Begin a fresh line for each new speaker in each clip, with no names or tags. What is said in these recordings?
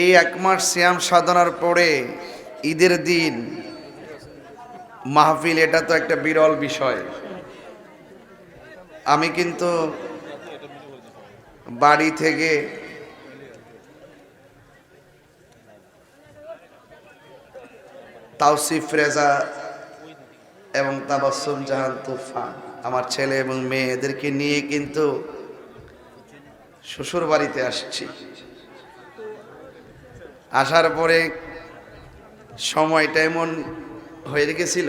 এই এক মাস শ্যাম সাধনার পরে ঈদের দিন মাহফিল, এটা তো একটা বিরল বিষয়। আমি কিন্তু বাড়ি থেকে তাওসিফ রেজা এবং তাবাসুম জাহান তুফান আমার ছেলে এবং মেয়ে এদেরকে নিয়ে কিন্তু শ্বশুর বাড়িতে আসছি। আসার পরে সময়টা এমন হয়ে গেছিল,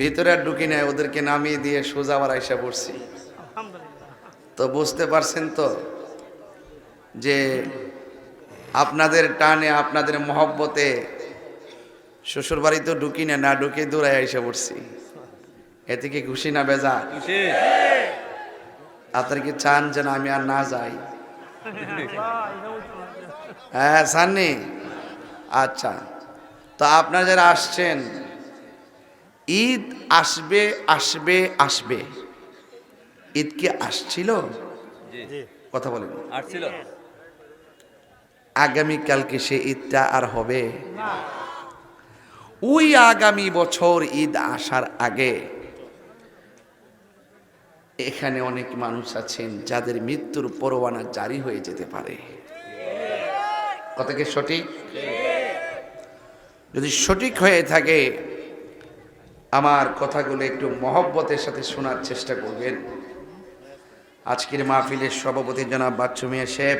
ভিতরে আর ঢুকি নেয় ওদেরকে নামিয়ে দিয়ে সোজা আবার আইসা পড়ছি। তো বুঝতে পারছেন তো যে আপনাদের টানে, আপনাদের মহব্বতে শ্বশুর বাড়িতেও ঢুকি না না ঢুকে দূরে আইসা পড়ছি। এতে কি খুশি না বেজা? আপনার কি চান যেন আমি আর না যাই? হ্যাঁ সাননি। আচ্ছা। তো আপনারা যারা আসছেন ঈদ আসবে আসবে আসবে। ঈদ কি আসছিল? কথা বলেন।
আসছিল।
আগামীকালকে সে ঈদটা আর হবে। ওই আগামী বছর ঈদ আসার আগে এখানে অনেক মানুষ আছেন যাদের মৃত্যুর পরোয়ানা জারি হয়ে যেতে পারে। কথা কি সঠিক? যদি সঠিক হয়ে থাকে, আমার কথাগুলো একটু মহব্বতের সাথে শোনার চেষ্টা করবেন। আজকের মাহফিলের সভাপতি জনাব বাচ্চু মিয়া শেখ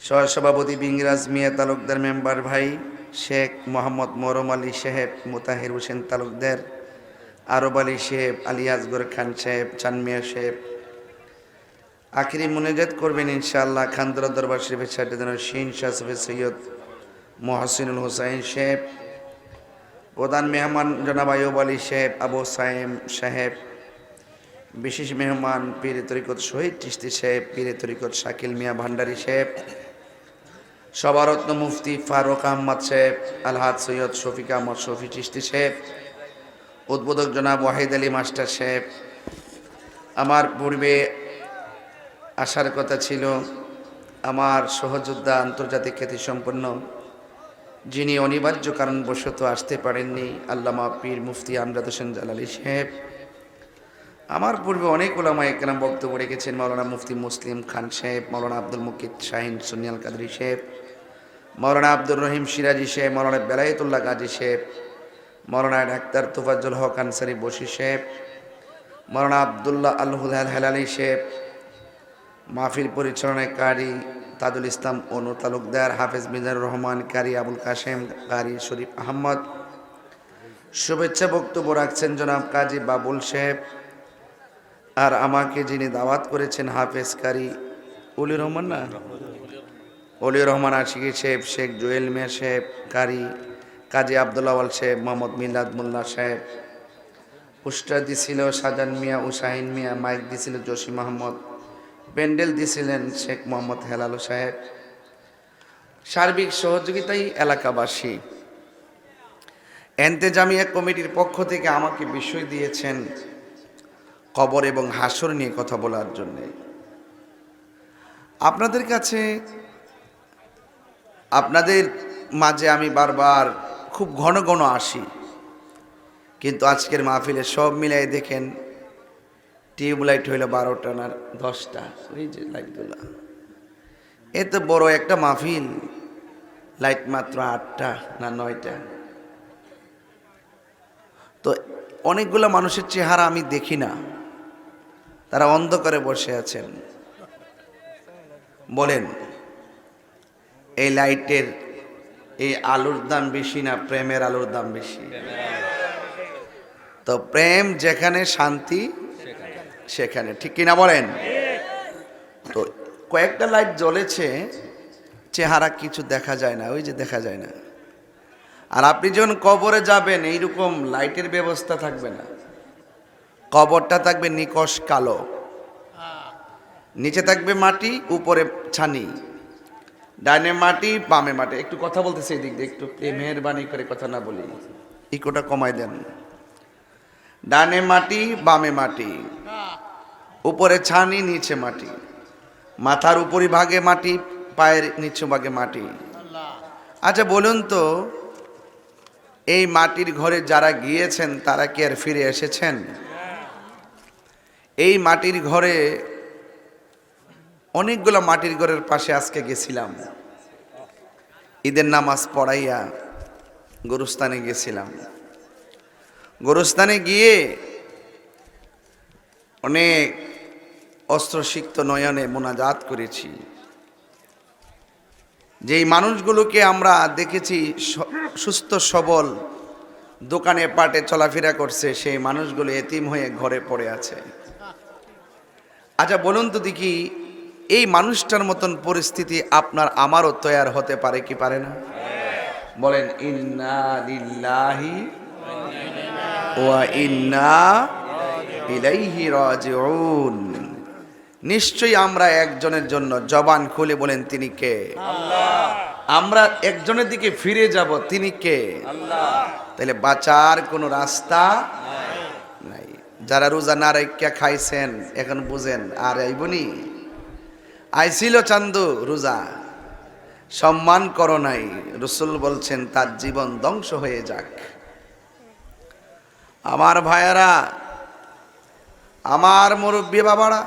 সহসভাপতি বিংরাজ মিয়া তালুকদার মেম্বার ভাই, শেখ মোহাম্মদ মরম আলী সাহেব, মোতাহির হোসেন তালুকদার আরব আলী সাহেব আলী আসগর খান সাহেব চান মিয়া সাহেব আখিরি মুনাজাত করবেন ইনশাআল্লাহ খান্দরা দরবার শরীফের সাথে শিন শাহ সৈয়দ মহসিনুল হোসাইন সাহেব প্রধান মেহমান জনাব আয়ুব আলী সাহেব আবু সাইম সাহেব, বিশেষ মেহমান পীরে তরিকত শহীদ চিস্তি সাহেব পীরে তরিকত শাকিল মিয়া ভান্ডারী সাহেব সবারত্ন মুফতি ফারুক আহমদ সাহেব আলহাদ সৈয়দ শফিক আহমদ শফি চিস্তি সাহেব উদ্বোধক জনাব ওয়াহিদ আলী মাস্টার সাহেব, আমার পূর্বে আসার কথা ছিল, আমার সহযোদ্ধা আন্তর্জাতিক খ্যাতিসম্পন্ন, যিনি অনিবার্য কারণবশত আসতে পারেননি, আল্লামা পীর মুফতি আমজাদ হোসেন জালালি সাহেব। আমার পূর্বে অনেক ওলামা একরাম বক্তব্য রেখেছেন মৌলানা মুফতি মুসলিম খান সাহেব মৌলানা আব্দুল মুকিদ শাহিন সুনিয়াল কাদরি সাহেব মৌলানা আব্দুর রহিম সিরাজি সাহেব মৌলানা বেলায়েতুল্লাহ গাজী সাহেব মৌলানা ডাক্তার তোফাজ্জুল হক আনসারি বশি শেফ মৌলানা আবদুল্লাহ আল হুদাল হেলালি শেফ মাহফিল পরিচালনায় কারি তাজুল ইসলাম অনু তালুকদার হাফেজ মিজানুর রহমান, কারি আবুল কাশেম, কারি শরীফ আহমদ। শুভেচ্ছা বক্তব্য রাখছেন জনাব কাজী বাবুল শেফ আর আমাকে যিনি দাওয়াত করেছেন হাফেজ কারি উলি রহমান না? অলি রহমান আশিকি শেফ শেখ জুয়েল মিয়া শেফ কারি কাজী আবদুল্লাওয়াল সাহেব, মোহাম্মদ মিলাদ মোল্লা সাহেব। পোস্টার দিছিল সাজান মিয়া উসাহিন মিয়া, মাইক দিছিল জসিম আহমদ প্যান্ডেল দিছিলেন শেখ মোহাম্মদ হেলালু সাহেব। সার্বিক সহযোগিতাই এলাকাবাসী। এন্তেজামিয়া কমিটির পক্ষ থেকে আমাকে বিষয় দিয়েছেন কবর এবং হাসর নিয়ে কথা বলার জন্যে। আপনাদের কাছে, আপনাদের মাঝে আমি বারবার খুব ঘন ঘন আসি। কিন্তু আজকের মাহফিলে সব মিলাই দেখেন, টিউবলাইট হইল বারোটা না দশটা। ওই যে লাইটগুলো। এত বড় একটা মাহফিল, লাইট মাত্র আটটা না নয়টা। তো অনেকগুলো মানুষের চেহারা আমি দেখি না। তারা অন্ধকারে বসে আছেন। বলেন, এই লাইটের এই আলুর দাম বেশি না প্রেমের আলুর দাম বেশি? তো প্রেম যেখানে শান্তি, সেখানে। ঠিক কিনা বলেন? তো কয়েকটা লাইট জ্বলেছে, চেহারা কিছু দেখা যায় না, ওই যে দেখা যায় না। আর আপনি যখন কবরে যাবেন, এইরকম লাইটের ব্যবস্থা থাকবে না। কবরটা থাকবে নিকশ কালো। নিচে থাকবে মাটি, উপরে ছানি। ডাইনে মাটি, বামে মাটি। একটু কথা বলতেছে এই দিক দিয়ে, একটু মেহরবানি করে কথা না বলি। ইকোটা কমাই দেন। ডানে মাটি, বামে মাটি। উপরে ছানি, নিচে মাটি। মাথার উপরি ভাগে মাটি, পায়ের নিচু ভাগে মাটি। আচ্ছা বলুন তো, এই মাটির ঘরে যারা গিয়েছেন, তারা কি আর ফিরে এসেছেন? এই মাটির ঘরে অনেকগুলো মাটির ঘরের পাশে আজকে গেছিলাম। ঈদের নামাজ পড়াইয়া গরুস্থানে গেছিলাম। গরুস্থানে গিয়ে অনেক অস্ত্রসিক্ত নয়নে মোনাজাত করেছি। যেই মানুষগুলোকে আমরা দেখেছি সুস্থ, সবল, দোকানে পাটে চলাফেরা করছে, সেই মানুষগুলো এতিম হয়ে ঘরে পড়ে আছে। আচ্ছা বলুন তো দেখি এই মানুষটার মতন পরিস্থিতি আপনার আমারও তৈয়ার হতে পারে কি পারে না? বলেন ইন্না লিল্লাহি ওয়া ইন্না ইলাইহি রাজিউন। নিশ্চয়ই আমরা একজনের জন্য জবান খুলে বলেন তিনি কে? আমরা একজনের দিকে ফিরে যাব তিনি কে? তাহলে বাঁচার কোনো রাস্তা নাই। যারা রোজা না রেখা খাইছেন এখন বুঝেন আর আইবনি আইছিল চান্দু, রোজা। সম্মান করো নাই, রসুল বলছেন, তার জীবন ধ্বংস হয়ে যাক। আমার ভাইয়ারা, আমার মুরব্বী বাবারা,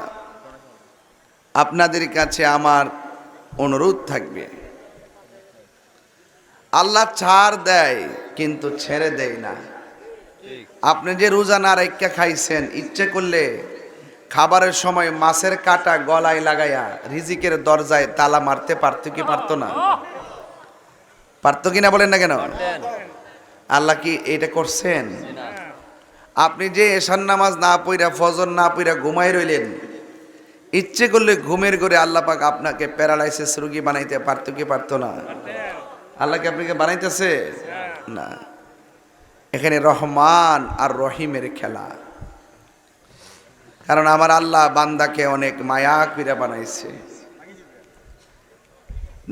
আপনাদের কাছে আমার অনুরোধ থাকবে। আল্লাহ ছাড় দেয়, কিন্তু ছেড়ে দেয় না। আপনি যে রোজা না রেখা খাইছেন, ইচ্ছে করলে খাবারের সময় মাছের কাটা গলায় লাগাইয়া রিজিকের দরজায় তালা মারতে পারতো কি পারতো না? পারতো কি না বলেন না কেন? আল্লাহ কি এটা করছেন? আপনি যে এশান নামাজ না পইরা, ফজর না পইরা ঘুমাই রইলেন, ইচ্ছে করলে ঘুমের ঘরে আল্লাহ পাক আপনাকে প্যারালাইসিস রুগী বানাইতে পারতো কি পারতো না? আল্লাহ কি আপনাকে বানাইতেছে? না। এখানে রহমান আর রহিমের খেলা। কারণ আমার আল্লাহ বান্দাকে অনেক মায়া কইরা বানাইছে।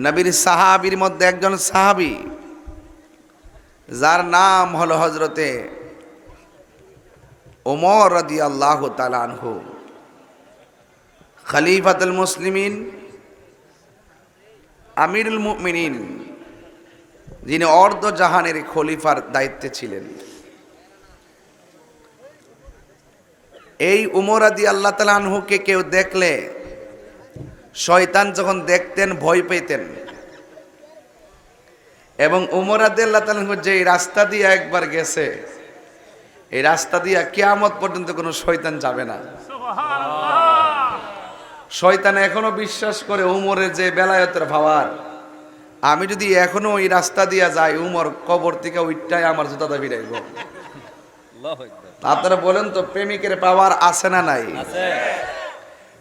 নবীর সাহাবির মধ্যে একজন সাহাবি, যার নাম হলো হজরতে ওমর রদি আল্লাহ তালানহু খলিফাতুল মুসলিমিন, আমিরুল মুমিনিন, যিনি অর্ধ জাহানের খলিফার দায়িত্বে ছিলেন। এই উমর আদি আল্লাহ তালানহুকে কেউ দেখলে শয়তান যখন দেখতেন ভয় পেতেন। এবং উমর আদি আল্লাহ তালানহু যে রাস্তা দিয়ে একবার গেছে এই রাস্তা দিয়ে কেয়ামত পর্যন্ত কোনো শয়তান যাবে না। শয়তান এখনও বিশ্বাস করে উমরের যে বেলায়তের ভাবার আমি যদি এখনও ওই রাস্তা দিয়া যাই উমর কবর থেকে ওইটাই আমার জুতাটা ফিরাইব। আপনারা বলেন তো প্রেমিকের পাওয়ার আছে না নাই?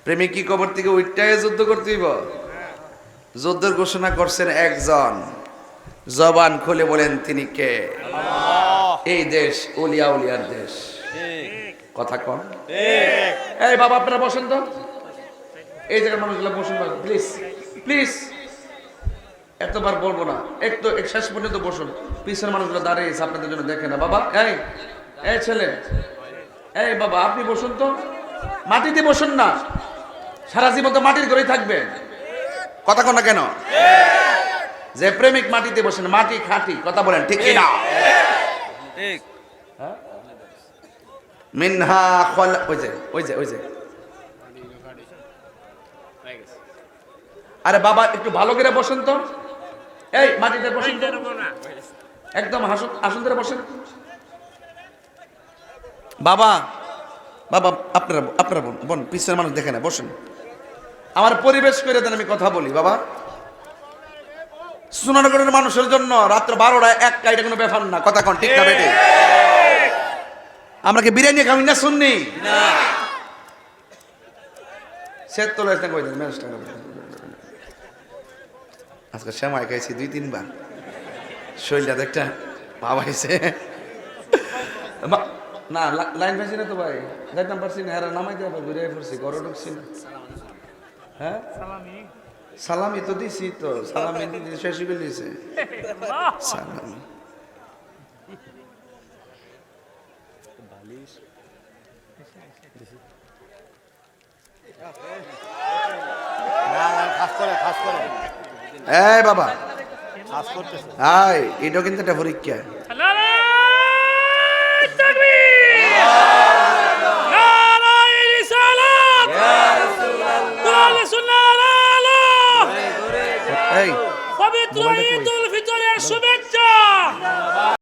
প্রেমিক কি কবর থেকে ওইটাই যুদ্ধ করতে হইব? যুদ্ধের ঘোষণা করছেন একজন। জবান খুলে বলেন তিনি কে? এই দেশ উলিয়া উলিয়ার দেশ। কথা কন। এই বাবা আপনারা বসেন তো। এই জায়গার মানুষগুলো বসুন প্লিজ প্লিজ এতবার বলব না। একটু এক শেষ পর্যন্ত বসুন। পিছনের মানুষগুলো দাঁড়িয়েছে আপনাদের জন্য দেখে না। বাবা এই। এই ছেলে এই বাবা আপনি বসুন তো। মাটিতে বসুন না। সারা জীবন তো মাটির ঘরেই থাকবে। কথা কোন কেন? যে প্রেমিক মাটিতে বসেন মাটি খাটি কথা বলেন ঠিক না
ঠিক।
মিনহা খল ওই যে ওই যে ওই যে। আরে বাবা একটু ভালো করে বসেন তো। এই মাটিতে বসেন একদম হাসুন আসুন ধরে বসেন। বাবা বাবা, আপনারা আপনারা বোন বোন পিছনের মানুষ দেখে না বসেন। আমার পরিবেশ করে দেন, আমি কথা বলি, বাবা। সুনানগরের মানুষের জন্য রাত্র বারোটা একটা এটা কোনো ব্যাপার না, কথা কন, ঠিক না আমরা কি বিরিয়ানি খাবি না শুননি সে তো আজকে শ্যামাই খাইছি দুই, তিনবার। শরীরটা একটা ভাব মা- না লাইন পাইছি না তো ভাই। যাইতাম পারছি না হ্যাঁ নামাই দেওয়া ঘুরে পড়ছি ঘরে ঢুকছি না। হ্যাঁ? সালামি। তো দিছি তো সালামি শেষ করে দিয়েছে সালামি
এই বাবা। হাই এটাও কিন্তু একটা পরীক্ষা। এই
পবিত্র ঈদুল ফিতরের শুভেচ্ছা